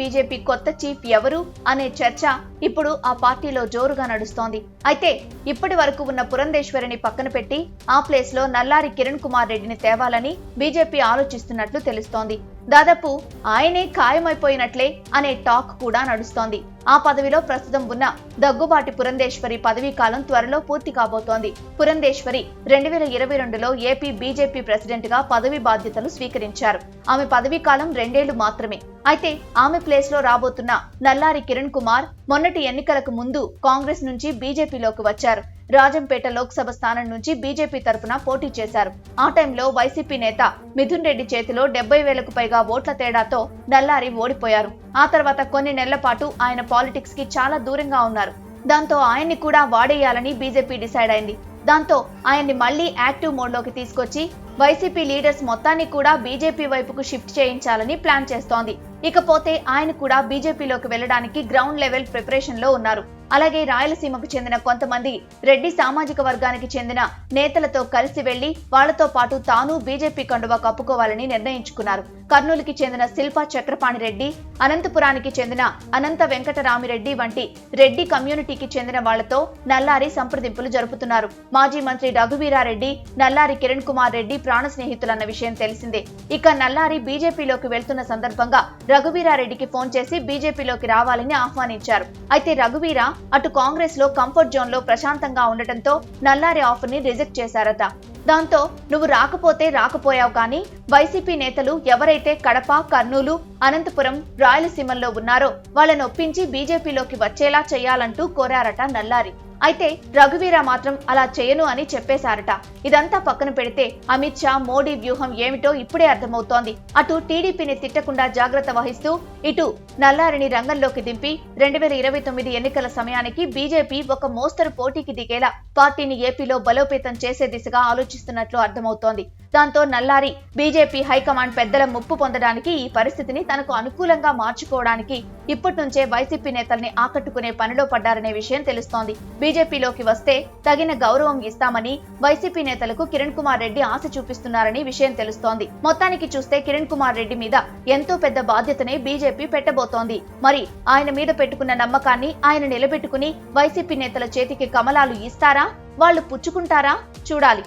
BJP కొత్త chief ఎవరు అనే చర్చ ఇప్పుడు ఆ పార్టీలో జోరుగా నడుస్తోంది. అయితే ఇప్పటి వరకు ఉన్న పురంధేశ్వరిని పక్కన పెట్టి ఆ ప్లేస్లో నల్లారి కిరణ్ కుమార్ రెడ్డిని తేవాలని బీజేపీ ఆలోచిస్తున్నట్లు తెలుస్తోంది. దాదాపు ఆయనే ఖాయమైపోయినట్లే అనే టాక్ కూడా నడుస్తోంది. ఆ పదవిలో ప్రస్తుతం ఉన్న దగ్గుబాటి పురంధేశ్వరి పదవీ కాలం త్వరలో పూర్తి కాబోతోంది. పురంధేశ్వరి రెండు వేల ఇరవై రెండులో ఏపీ బీజేపీ ప్రెసిడెంట్గా పదవి బాధ్యతలు స్వీకరించారు. ఆమె పదవీ కాలం రెండేళ్ళు మాత్రమే. అయితే ఆమె ప్లేస్లో రాబోతున్న నల్లారి కిరణ్ కుమార్ మొన్నటి ఎన్నికలకు ముందు కాంగ్రెస్ నుంచి బీజేపీలోకి వచ్చారు. రాజంపేట లోక్సభ స్థానం నుంచి బీజేపీ తరపున పోటీ చేశారు. ఆ టైంలో వైసీపీ నేత మిథున్ రెడ్డి చేతిలో డెబ్బై వేలకు పైగా ఓట్ల తేడాతో నల్లారి ఓడిపోయారు. ఆ తర్వాత కొన్ని నెలల పాటు ఆయన పాలిటిక్స్కి చాలా దూరంగా ఉన్నారు. దాంతో ఆయన్ని కూడా వాడేయాలని బీజేపీ డిసైడ్ అయింది. దాంతో ఆయన్ని మళ్ళీ యాక్టివ్ మోడ్లోకి తీసుకొచ్చి వైసీపీ లీడర్స్ మొత్తాన్ని కూడా బీజేపీ వైపుకు షిఫ్ట్ చేయించాలని ప్లాన్ చేస్తోంది. ఇకపోతే ఆయన కూడా బీజేపీలోకి వెళ్ళడానికి గ్రౌండ్ లెవెల్ ప్రిపరేషన్లో ఉన్నారు. అలాగే రాయలసీమకు చెందిన కొంతమంది రెడ్డి సామాజిక వర్గానికి చెందిన నేతలతో కలిసి వెళ్ళి వాళ్ళతో పాటు తాను బీజేపీ కండువా కప్పుకోవాలని నిర్ణయించుకున్నారు. కర్నూలుకి చెందిన శిల్పా చక్రపాణి రెడ్డి అనంతపురానికి చెందిన అనంత వెంకటరామిరెడ్డి వంటి రెడ్డి కమ్యూనిటీకి చెందిన వాళ్ళతో నల్లారి సంప్రదింపులు జరుపుతున్నారు. మాజీ మంత్రి రఘువీరారెడ్డి నల్లారి కిరణ్ కుమార్ రెడ్డి ప్రాణ స్నేహితులన్న విషయం తెలిసిందే. ఇక నల్లారి బీజేపీలోకి వెళ్తున్న సందర్భంగా రఘువీరారెడ్డికి ఫోన్ చేసి బీజేపీలోకి రావాలని ఆహ్వానించారు. అయితే రఘువీర అటు కాంగ్రెస్లో కంఫర్ట్ జోన్లో ప్రశాంతంగా ఉండటంతో నల్లారి ఆఫర్ని రిజెక్ట్ చేశారట. దాంతో నువ్వు రాకపోతే రాకపోయావు కానీ వైసీపీ నేతలు ఎవరైతే కడప కర్నూలు అనంతపురం రాయలసీమల్లో ఉన్నారో వాళ్ళని ఒప్పించి బీజేపీలోకి వచ్చేలా చేయాలంటూ కోరారట నల్లారి. అయితే రఘువీర మాత్రం అలా చేయను అని చెప్పేశారట. ఇదంతా పక్కన పెడితే అమిత్ షా మోడీ వ్యూహం ఏమిటో ఇప్పుడే అర్థమవుతోంది. అటు టీడీపీని తిట్టకుండా జాగ్రత్త వహిస్తూ ఇటు నల్లారిని రంగంలోకి దింపి రెండు వేల ఇరవై తొమ్మిది ఎన్నికల సమయానికి బీజేపీ ఒక మోస్తరు పోటీకి దిగేలా పార్టీని ఏపీలో బలోపేతం చేసే దిశగా ఆలోచిస్తున్నట్లు అర్థమవుతోంది. దాంతో నల్లారి బీజేపీ హైకమాండ్ పెద్దల ముప్పు పొందడానికి ఈ పరిస్థితిని తనకు అనుకూలంగా మార్చుకోవడానికి ఇప్పటి నుంచే వైసీపీ నేతల్ని ఆకట్టుకునే పనిలో పడ్డారనే విషయం తెలుస్తోంది. బీజేపీలోకి వస్తే తగిన గౌరవం ఇస్తామని వైసీపీ నేతలకు కిరణ్ కుమార్ రెడ్డి ఆశ చూపిస్తున్నారని విషయం తెలుస్తోంది. మొత్తానికి చూస్తే కిరణ్ కుమార్ రెడ్డి మీద ఎంతో పెద్ద బాధ్యతనే బీజేపీ పెట్టబోతోంది. మరి ఆయన మీద పెట్టుకున్న నమ్మకాన్ని ఆయన నిలబెట్టుకుని వైసీపీ నేతల చేతికి కమలాలు ఇస్తారా? వాళ్ళు పుచ్చుకుంటారా? చూడాలి.